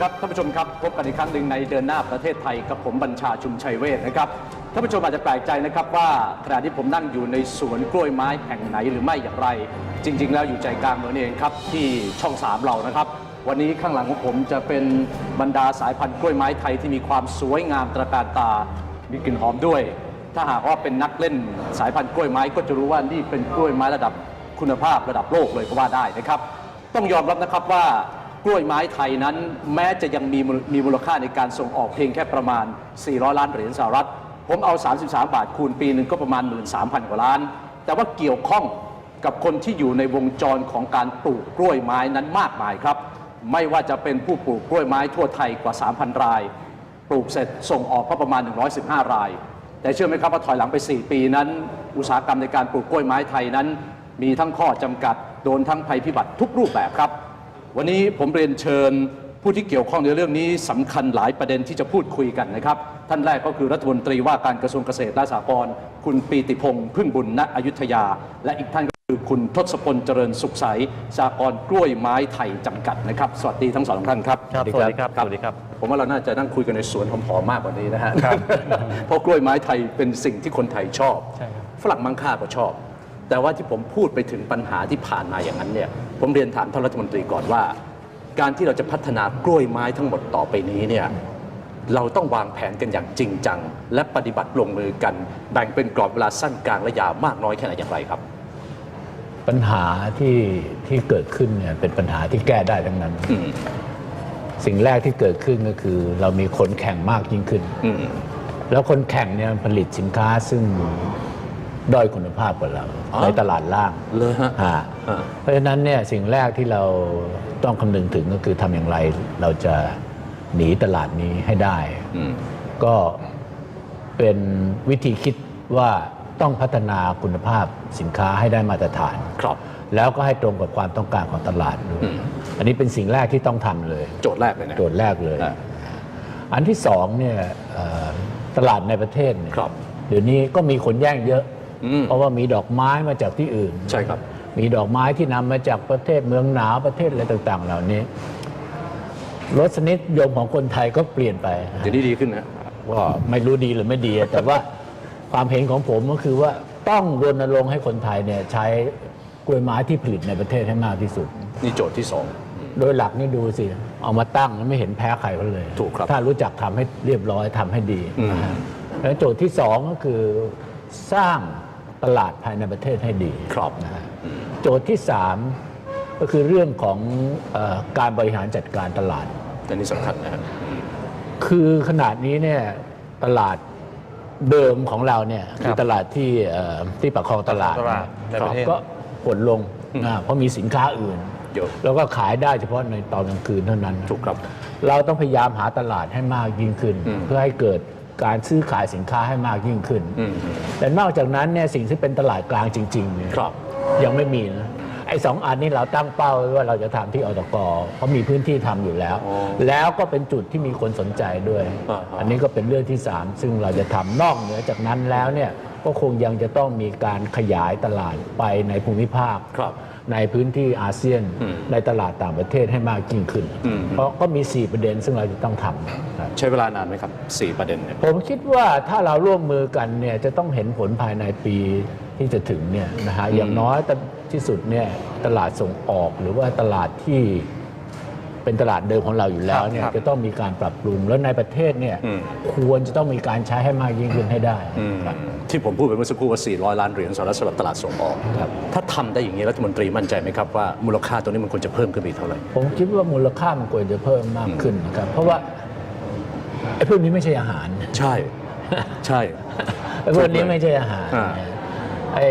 ครับท่านผู้ชมครับพบกันอีกครั้งหนึ่งในเดินหน้าประเทศไทยกับผมบัญชาชุมชัยเวทนะครับท่านผู้ชมอาจจะแปลกใจนะครับว่าขณะที่ผมนั่งอยู่ในสวนกล้วยไม้แห่งไหนหรือไม่อย่างไร จริง ๆ แล้วอยู่ใจกลางเมืองนี่เองครับที่ช่องสามเรานะครับ วันนี้ข้างหลังของผมจะเป็นบรรดาสายพันธุ์กล้วยไม้ไทยที่มีความสวยงามตระการตา มีกลิ่นหอมด้วย ถ้าหากว่าเป็นนักเล่นสายพันธุ์กล้วยไม้ก็จะรู้ว่านี่เป็นกล้วยไม้ระดับคุณภาพระดับโลกเลยก็ว่าได้นะครับ ต้องยอมรับนะครับว่า กล้วยไม้ไทยนั้น แม้จะยังมีมีมูลค่าในการส่งออกเพียงแค่ประมาณ 400 ล้านเหรียญสหรัฐ ผมเอา 33 บาทคูณปีหนึ่งก็ประมาณ 13,000 กว่าล้าน แต่ว่าเกี่ยวข้องกับคนที่อยู่ในวงจรของการปลูกกล้วยไม้นั้นมากมายครับ ไม่ว่าจะเป็นผู้ปลูกกล้วยไม้ทั่วไทยกว่า 3,000 ราย ปลูกเสร็จส่งออกก็ประมาณ 115 ราย แต่เชื่อไหมครับว่าถอยหลังไป 4 ปีนั้น อุตสาหกรรมในการปลูกกล้วยไม้ไทยนั้น มีทั้งข้อจำกัดโดนทั้งภัยพิบัติทุกรูปแบบครับ วันนี้ผมเรียนเชิญผู้ที่เกี่ยวข้องในเรื่องนี้สำคัญหลายประเด็นที่จะพูดคุยกันนะครับ ท่านแรกก็คือรัฐมนตรีว่าการกระทรวงเกษตรและสหกรณ์คุณปีติพงษ์พึ่งบุญณอยุธยา และอีกท่านก็คือคุณทศพลเจริญสุขใสสหกรณ์กล้วยไม้ไทยจำกัดนะครับสวัสดีทั้งสองท่านครับครับสวัสดีครับสวัสดีครับ ผมว่าเราน่าจะนั่งคุยกันในสวนหอมๆมากกว่านี้นะฮะเพราะกล้วยไม้ไทยเป็นสิ่งที่คนไทยชอบใช่ครับฝรั่งมังค่าก็ชอบ แต่ว่าที่ผมพูดไปถึงปัญหาที่ผ่านมาอย่างนั้นเนี่ยผมเรียนถามท่านรัฐมนตรีก่อนว่า การที่เราจะพัฒนากล้วยไม้ทั้งหมดต่อไปนี้เนี่ยเราต้องวางแผนกันอย่างจริงจัง และปฏิบัติลงมือกัน แบ่งเป็นกรอบเวลาสั้นกลางและยาวมากน้อยแค่ไหนอย่างไรครับ ปัญหาที่ที่เกิดขึ้นเนี่ยเป็นปัญหาที่แก้ได้ทั้งนั้นอืมสิ่งแรกที่เกิดขึ้นก็คือ เรามีคนแข่งมากยิ่งขึ้นอืมแล้วคนแข่งเนี่ยผลิตสินค้าซึ่ง ด้อยคุณภาพกว่าเราอ๋อในตลาดล่างเลยฮะอ่าอ่าเพราะฉะนั้นเนี่ยสิ่งแรกที่เราต้องคำนึงถึงก็คือทำอย่างไรเราจะหนีตลาดนี้ให้ได้อืมก็เป็นวิธีคิดว่าต้องพัฒนาคุณภาพสินค้าให้ได้มาตรฐานครับแล้วก็ให้ตรงกับความต้องการของตลาดด้วยอืมอันนี้เป็นสิ่งแรกที่ต้องทำเลย โจทย์แรกเลยนะโจทย์แรกเลยอ่าอันที่สองเนี่ยเอ่อตลาดในประเทศเนี่ยครับเดี๋ยวนี้ก็มีคนแย่งเยอะอืม เพราะว่ามีดอกไม้มาจากที่อื่น ใช่ครับ มีดอกไม้ที่นำมาจากประเทศเมืองหนาวประเทศอะไรต่างๆ เหล่านี้รสนิยมของคนไทยก็เปลี่ยนไปเดี๋ยวนี้ดีขึ้นนะว่าไม่รู้ดีหรือไม่ดี แต่ว่าความเห็นของผมก็คือว่าต้องรณรงค์ให้คนไทยเนี่ยใช้กล้วยไม้ที่ผลิตในประเทศให้มากที่สุด นี่โจทย์ที่สองโดยหลักนี่ดูสิ เอามาตั้งแล้วไม่เห็นแพ้ใครเขาเลย ถูกครับ ถ้ารู้จักทำให้เรียบร้อยทำให้ดีอืมนะฮะแล้วโจทย์ที่สองก็คือสร้าง ตลาดภายในประเทศให้ดีครับนะฮะโจทย์ที่สามก็คือเรื่องของเออการบริหารจัดการตลาด อันนี้สำคัญนะฮะคือขนาดนี้เนี่ยตลาดเดิมของเราเนี่ยคือตลาดที่เอ่อที่ประคองตลาดตลาดในประเทศ ก็หดลงอ่าเพราะมีสินค้าอื่นเยอะแล้วก็ขายได้เฉพาะในตอนกลางคืนเท่านั้น ถูกครับ เราต้องพยายามหาตลาดให้มากยิ่งขึ้นอืมเพื่อให้เกิด การซื้อขายสินค้าให้มากยิ่งขึ้นอืมแต่นอกจากนั้นเนี่ยสิ่งที่เป็นตลาดกลางจริงๆเนี่ยครับยังไม่มีนะ ไอ้สองอันนี้เราตั้งเป้าไว้ว่าเราจะทำที่อตกเพราะมีพื้นที่ทำอยู่แล้ว อ๋อแล้วก็เป็นจุดที่มีคนสนใจด้วย อ่าฮะ อันนี้ก็เป็นเรื่องที่สามซึ่งเราจะทำนอกเหนือจากนั้นแล้วเนี่ยก็คงยังจะต้องมีการขยายตลาดไปในภูมิภาค ครับ ในพื้นที่อาเซียนอืมในตลาดต่างประเทศให้มากยิ่งขึ้น อืม เพราะก็มี 4 ประเด็นซึ่งเราจะต้องทำครับใช้เวลานานไหมครับสี่ประเด็นเนี่ย ผมคิดว่าถ้าเราร่วมมือกันเนี่ยจะต้องเห็นผลภายในปีที่จะถึงเนี่ยนะฮะอืมอย่างน้อยแต่ ที่สุดเนี่ยตลาดส่งออกหรือว่าตลาดที่เป็นตลาดเดิมของเราอยู่แล้วเนี่ยครับจะต้องมีการปรับปรุงแล้วในประเทศเนี่ยอืม ควรจะต้องมีการใช้ให้มากยิ่งขึ้นให้ได้อืมครับ ที่ผมพูดไปเมื่อสักครู่ว่า 400 ล้านเหรียญสหรัฐสำหรับตลาดส่งออก ครับ ถ้าทำได้อย่างนี้รัฐมนตรีมั่นใจไหมครับว่ามูลค่าตัวนี้มันควรจะเพิ่มขึ้นไปอีกเท่าไหร่ ผมคิดว่ามูลค่ามันควรจะเพิ่มมากขึ้นนะครับ เพราะว่าไอ้พวกนี้ไม่ใช่อาหาร ใช่ ใช่ ไอ้พวกนี้ไม่ใช่อาหารอ่า ไอ้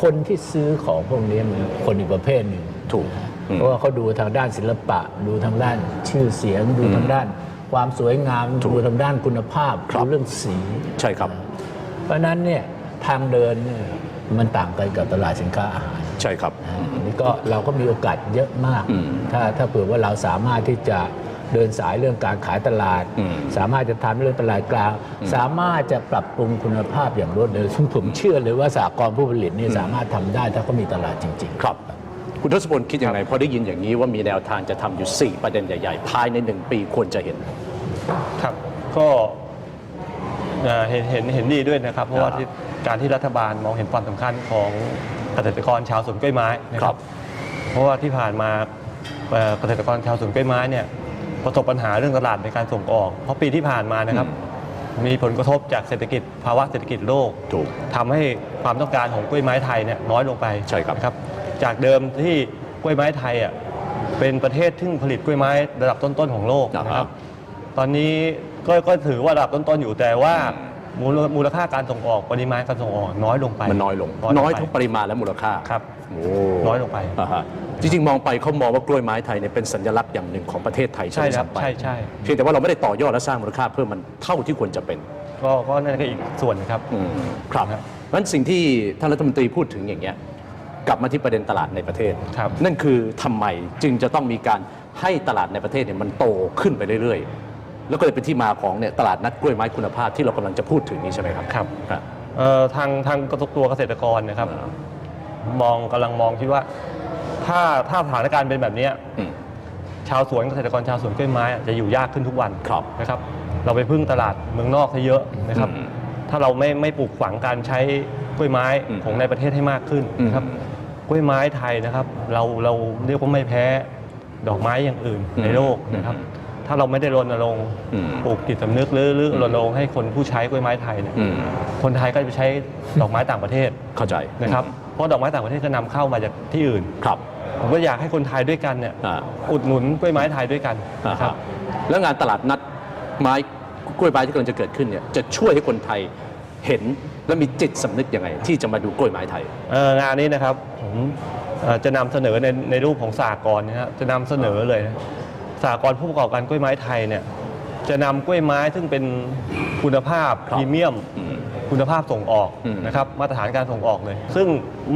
คนที่ซื้อของพวกนี้มันคนอีกประเภทหนึ่งถูกอืมเพราะว่าเขาดูทางด้านศิลปะ ดูทางด้านชื่อเสียง ดูทางด้าน ความสวยงามถูกดูทางด้านคุณภาพครับดูเรื่องสีใช่ครับ เพราะฉะนั้นเนี่ยทางเดินเนี่ยมันต่างกันกับตลาดสินค้าอาหารใช่ครับอันนี้ก็เราก็มีโอกาสเยอะมากอืมถ้าถ้าเผื่อว่าเราสามารถที่จะ เดินสายเรื่องการขายตลาดอืมสามารถจะทำเรื่องตลาดกลาง สามารถจะปรับปรุงคุณภาพอย่างรวดเร็วซึ่งผมเชื่อเลยว่าสากลผู้ผลิตนี่สามารถทำได้ถ้าเขามีตลาดจริง ๆ ครับกคุณทศพลคิดยังไงพอได้ยินอย่างนี้ว่ามีแนวทางจะทำอยู่ 4 ประเด็นใหญ่ ๆ ภายในหนึ่งปีควรจะเห็น ครับก็เอ่อเห็นเห็นเห็นดีด้วยนะครับ เพราะว่าอ่าที่การที่รัฐบาลมองเห็นความสำคัญของเกษตรกรชาวสวนกล้วยไม้นะคครัรับบเพราะว่าที่ผ่านมาเอ่อเกษตรกรชาวสวนกล้วยไม้เนี่ย ประสบปัญหาเรื่องตลาดในการส่งออก เพราะปีที่ผ่านมานะครับ มีผลกระทบจากเศรษฐกิจภาวะเศรษฐกิจโลกถูกทำให้ความต้องการของกล้วยไม้ไทยเนี่ยน้อยลงไปใช่ครับ นะครับ จากเดิมที่กล้วยไม้ไทยอะเป็นประเทศที่ผลิตกล้วยไม้ระดับต้นๆของโลกนะครับตอนนี้ก็ก็ถือว่าระดับต้นๆอยู่แต่ว่ามูลมูลค่าการส่งออกปริมาณการส่งออกน้อยลงไปมันน้อยลง น้อยทั้งปริมาณและมูลค่าครับ โอ้น้อยลงไปาฮะ จริงๆ มองไปเขามองว่ากล้วยไม้ไทยเนี่ยเป็นสัญลักษณ์อย่างหนึ่งของประเทศไทยใช่ไหมครับซ้ำไปใช่ใช่เพียงแต่ว่าเราไม่ได้ต่อยอดและสร้างมูลค่าเพิ่มมันเท่าที่ควรจะเป็นก็ก็นั่นก็อีกส่วนหนึงครับ อืมครับครับ งั้นสิ่งที่ท่านรัฐมนตรีพูดถึงอย่างเงี้ยกลับมาที่ประเด็นตลาดในประเทศ ครับ นั่นคือทำไมจึงจะต้องมีการให้ตลาดในประเทศเนี่ยมันโตขึ้นไปเรื่อยๆ แล้วก็เลยเป็นที่มาของเนี่ยตลาดนัดกล้วยไม้คุณภาพที่เรากำลังจะพูดถึงนี้ใช่ไหมครับครับ ครับ เอ่อทางทางตัวเกษตรกรนะครับ มองกำลังมองคิดว่า ถ้าถ้าสถานการณ์เป็นแบบเนี้ยอืม ชาวสวนเกษตรกรชาวสวนกล้วยไม้อะจะอยู่ยากขึ้นทุกวันครับนะครับ เราไปพึ่งตลาดเมืองนอกซะเยอะนะครับ อืมถ้าเราไม่ไม่ปลูกฝังการใช้กล้วยไม้อืมของในประเทศให้มากขึ้นนะครับอืมกล้วยไม้ไทยนะครับ เราเราเรียกว่าไม่แพ้ดอกไม้อย่างอื่นอืมในโลกนะครับ อืมถ้าเราไม่ได้รณรงค์อืม ปลูกจิตสำนึกหรือหรือรณรงค์ให้คนผู้ใช้กล้วยไม้ไทยเนี่ยอืมคนไทยก็จะไปใช้ดอกไม้ต่างประเทศเข้าใจนะครับ เพราะดอกไม้ต่างประเทศก็นำเข้ามาจากที่อื่น ครับ ผมก็อยากให้คนไทยด้วยกันเนี่ยอ่า อุดหนุนกล้วยไม้ไทยด้วยกันอ่านะคครัรับ บแล้วงานตลาดนัดไม้กล้วยไม้ที่กำลังจะเกิดขึ้นเนี่ยจะช่วยให้คนไทยเห็นและมีจิตสำนึกยังไง ที่จะมาดูกล้วยไม้ไทย เอ่องานนี้นะครับผมเอ่อจะนำเสนอในในรูปของสากลนะครับจะนำเสนอเลยนะสากลผู้ประกอบการกล้วยไม้ไทยเนี่ยจะนำกล้วยไม้ซึ่งเป็นคุณภาพครับพรีเมียม อืม คุณภาพส่งออกอืม นะครับมาตรฐานการส่งออกเลย ซึ่ง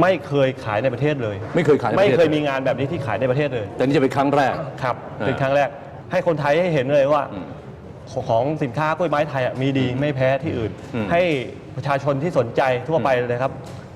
ไม่เคยขายในประเทศเลย ไม่เคยขายในปไม่ระเทศเคยมีงานแบบนี้ที่ขายในประเทศเลย แต่นี่จะเป็นครั้งแรก ครับอ่าเป็นครั้งแรกให้คนไทยให้เห็นเลยว่าอืมของสินค้ากล้วยไม้ไทยอะมีดีไม่แพ้ที่อื่น อืมให้ประชาชนที่สนใจทั่วไปเลยครับ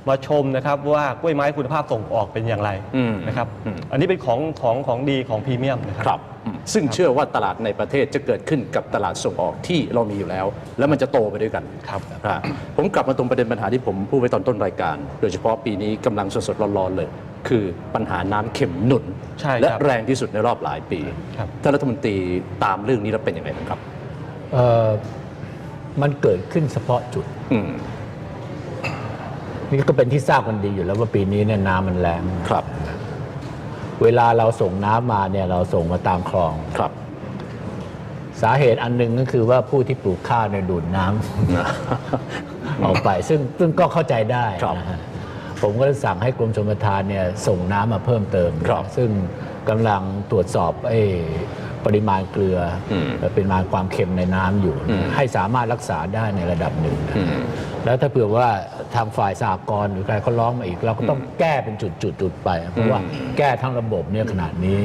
มาชมนะครับว่ากล้วยไม้คุณภาพส่งออกเป็นอย่างไรอืมนะครับ อืม อันนี้เป็นของของของดีของพรีเมียมนะคครัรับอืม ซึ่งเชื่อว่าตลาดในประเทศจะเกิดขึ้นกับตลาดส่งออกที่เรามีอยู่แล้ว แล้วมันจะโตไปด้วยกันครับครับผมกลับมาตรงประเด็นปัญหาที่ผมพูดไว้ตอนต้นรายการ โดยเฉพาะปีนี้กำลังสดๆร้อนๆเลย คือปัญหาน้ำเข็มหนุนใช่ครับและแรงที่สุดในรอบหลายปีครับท่านรัฐมนตรีตามเรื่องนี้แล้วเป็นยังไงบ้างครับเอ่อมันเกิดขึ้นเฉพาะจุดอืมนี่ก็เป็นที่ทราบกันดีอยู่แล้วว่าปีนี้เนี่ยน้ำมันแรงครับ เวลาเราส่งน้ำมาเนี่ยเราส่งมาตามคลองครับ สาเหตุอันหนึ่งก็คือว่าผู้ที่ปลูกข้าวเนี่ยดูดน้ำออกไป ซึ่งซึ่งก็เข้าใจได้ครับนะฮะผมก็เลยสั่งให้กรมชลประทานเนี่ยส่งน้ำมาเพิ่มเติมครับซึ่งกำลังตรวจสอบไอ้ ปริมาณเกลืออมและปริมาณความเค็มในน้ำอยู่อืมให้สามารถรักษาได้ในระดับหนึ่งนะอืมแล้วถ้าเผื่อว่าทางฝ่ายสหกรณ์หรือใครเขาร้องมาอีก เราก็ต้องแก้เป็นจุดๆๆไป เพราะว่าแก้ทั้งระบบเนี่ยขนาดนี้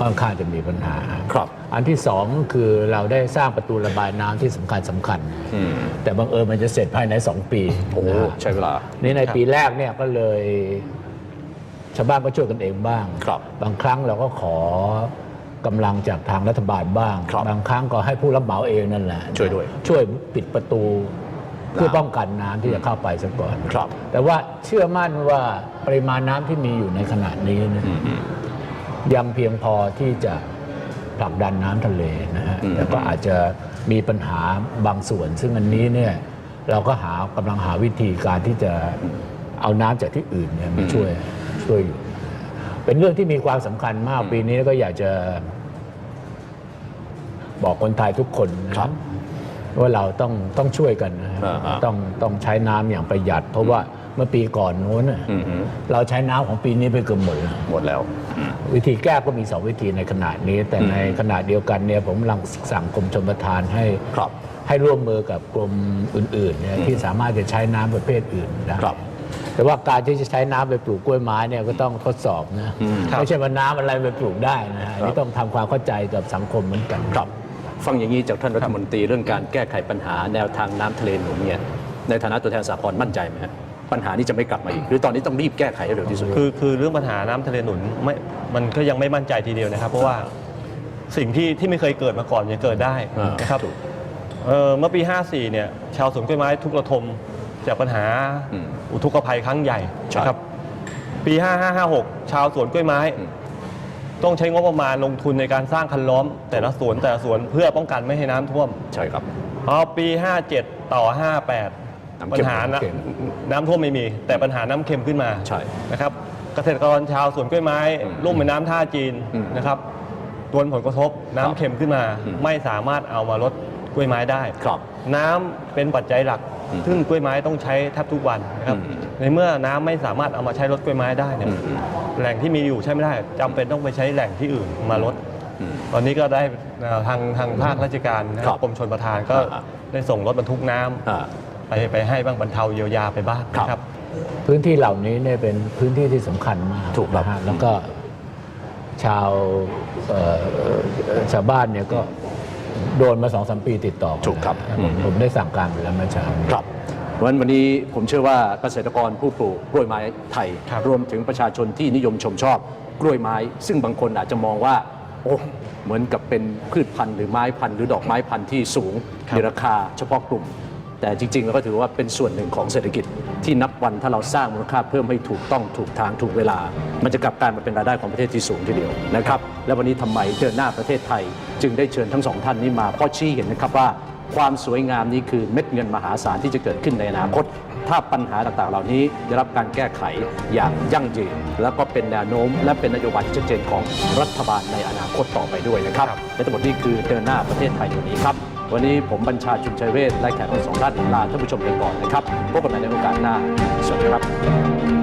ค่อนข้างจะมีปัญหาครับ อันที่สองก็คือเราได้สร้างประตูระบายน้ำที่สำคัญสำคัญอืมแต่บังเอิญมันจะเสร็จภายใน 2 ปีโอ้นะฮะใช้เวลา นี่ในปีแรกเนี่ยก็เลย ชาวบ้านก็ช่วยกันเองบ้าง ครับ บางครั้งเราก็ขอ กำลังจากทางรัฐบาลบ้างครับบางครั้งก็ให้ผู้รับเหมาเองนั่นแหละช่วยด้วย ช่วยปิดประตูเพื่อน้ำป้องกันน้ำที่จะเข้าไปซะก่อนครับแต่ว่าเชื่อมั่นว่าปริมาณน้ำที่มีอยู่ในขณะนี้เนยอืมอืมยังเพียงพอที่จะผลักดันน้ำทะเลนะฮะอืม แต่ก็อาจจะมีปัญหาบางส่วน ซึ่งอันนี้เนี่ยเราก็หากำลังหาวิธีการที่จะเอาน้ำจากที่อื่นเนี่ยมาช่วยช่วยอยู่ เป็นเรื่องที่มีความสำคัญมากปีนี้ก็อยากจะบอกคนไทยทุกคนนะครับ ว่าเราต้องต้องช่วยกันนะฮะอ่าฮะต้องต้องใช้น้ำอย่างประหยัด เพราะว่าเมื่อปีก่อนโน้นน่ะอืมอืมเราใช้น้ำของปีนี้ไปเกือบหมดแล้ว หมดแล้ว วิธีแก้ก็มีสองวิธีในขณะนี้ แต่ในขณะเดียวกันเนี่ยผมกำลังสั่งกรมชลประทานให้ครับให้ร่วมมือกับกรมอื่นๆเนี่ยที่สามารถจะใช้น้ำประเภทอื่นได้ครับ แต่ว่าการที่จะใช้น้ำไปปลูกกล้วยไม้เนี่ยก็ต้องทดสอบนะอืมไม่ใช่ว่าน้ำอะไรไปปลูกได้นะฮะอันครันี่บต้องทำความเข้าใจกับสังคมเหมือนกันครับฟังอย่างนี้จากท่านรัฐมนตรีเรื่องการแก้ไขปัญหาแนวทางน้ำทะเลหนุนเนี่ยในฐานะตัวแทนสากลมั่นใจไหมฮะปัญหานี้จะไม่กลับมาอีกหรือตอนนี้ต้องรีบแก้ไขให้เร็วที่สุดคือคือเรื่องปัญหาน้ำทะเลหนุนไม่มันก็ยังไม่มั่นใจทีเดียวนะครับ เพราะว่าสิ่งที่ที่ไม่เคยเกิดมาก่อนยังเกิดได้อ่านนะครับถูกเอ่อเมื่อปี 54 เนี่ยชาวสวนกล้วยไม้ทุกระทม จากปัญหาอืมอุทกภัยครั้งใหญ่ใช่ นะครับ ปี 5556 ชาวสวนกล้วยไม้อืมต้องใช้งบประมาณลงทุนในการสร้างคันล้อม แต่ละสวนแต่ละสวนเพื่อป้องกันไม่ให้น้ำท่วม ใช่ครับ พอปี 57 ต่อ58น้ำปัเค็ญมหาน้น้ำเค็มำน้ำท่วมไม่มี แต่ปัญหาน้ำเค็มขึ้นมาใช่นะครับ เกษตรกรชาวสวนกล้วยไม้อืมลุ่มแม่น้ำท่าจีนอืมนะครับโดนผลกระทบน้ำเค็มขึ้นมา อืม ไม่สามารถเอามาลดกล้วยไม้ได้ ครับ น้ำเป็นปัจจัยหลักอืม ซึ่งกล้วยไม้ต้องใช้แทบทุกวันนะครับอืมในเมื่อน้ำไม่สามารถเอามาใช้ลดกล้วยไม้ได้เนี่ยอืมอืมแหล่งที่มีอยู่ใช้ไม่ได้จำเป็นต้องไปใช้แหล่งที่อื่นมาลดอืมตอนนี้ก็ได้เอ่อทางทางภาคราชการนะคครัรับบกรมชนประทานก็อ่าได้ส่งรถบรรทุกน้ำอ่าไปไปให้บ้างบรรเทาเยียวยาไปบ้างครับนะครับ พื้นที่เหล่านี้เนี่ยเป็นพื้นที่ที่สำคัญมากถูกครับนะฮะแล้วก็ชาวเอ่อเอ่อชาวบ้านเนี่ยก็ โดนมาสองสามปีติดต่อกันถูกครับนะอืม ผมได้สั่งการไปแล้วเมื่อเช้าครับเพราะฉะนั้นวันนี้ผมเชื่อว่าเกษตรกรผู้ปลูกกล้วยไม้ไทย ครับ รวมถึงประชาชนที่นิยมชมชอบกล้วยไม้ ซึ่งบางคนอาจจะมองว่า โอ้เหมือนกับเป็นพืชพันธุ์หรือไม้พันธุ์หรือดอกไม้พันธุ์ที่สูงครับมีราคาเฉพาะกลุ่ม แต่จริงๆเราก็ถือว่าเป็นส่วนหนึ่งของเศรษฐกิจที่นับวันถ้าเราสร้างมูลค่าเพิ่มให้ถูกต้องถูกทางถูกเวลา มันจะกลับกลายมาเป็นรายได้ของประเทศที่สูงทีเดียวนะครับและวันนี้ทำไมเดินหน้าประเทศไทย จึงได้เชิญทั้งสองท่านนี้มาเพราะชี้เห็นนะครับว่าความสวยงามนี้คือเม็ดเงินมหาศาลที่จะเกิดขึ้นในอนาคต ถ้าปัญหาต่างๆ เหล่านี้ได้รับการแก้ไขอย่างยั่งยืน แล้วก็เป็นแนวโน้ม และเป็นนโยบายที่ชัดเจนของรัฐบาลในอนาคตต่อไปด้วยนะครับครับและทั้งหมดนี้คือเดินหน้าประเทศไทยวันนี้ครับ วันนี้ผมบัญชาชุนชัยเวชและแขกทั้งสองท่านลาท่านผู้ชมไปก่อนนะครับพบกันใหม่ในโอกาสหน้าสวัสดีครับ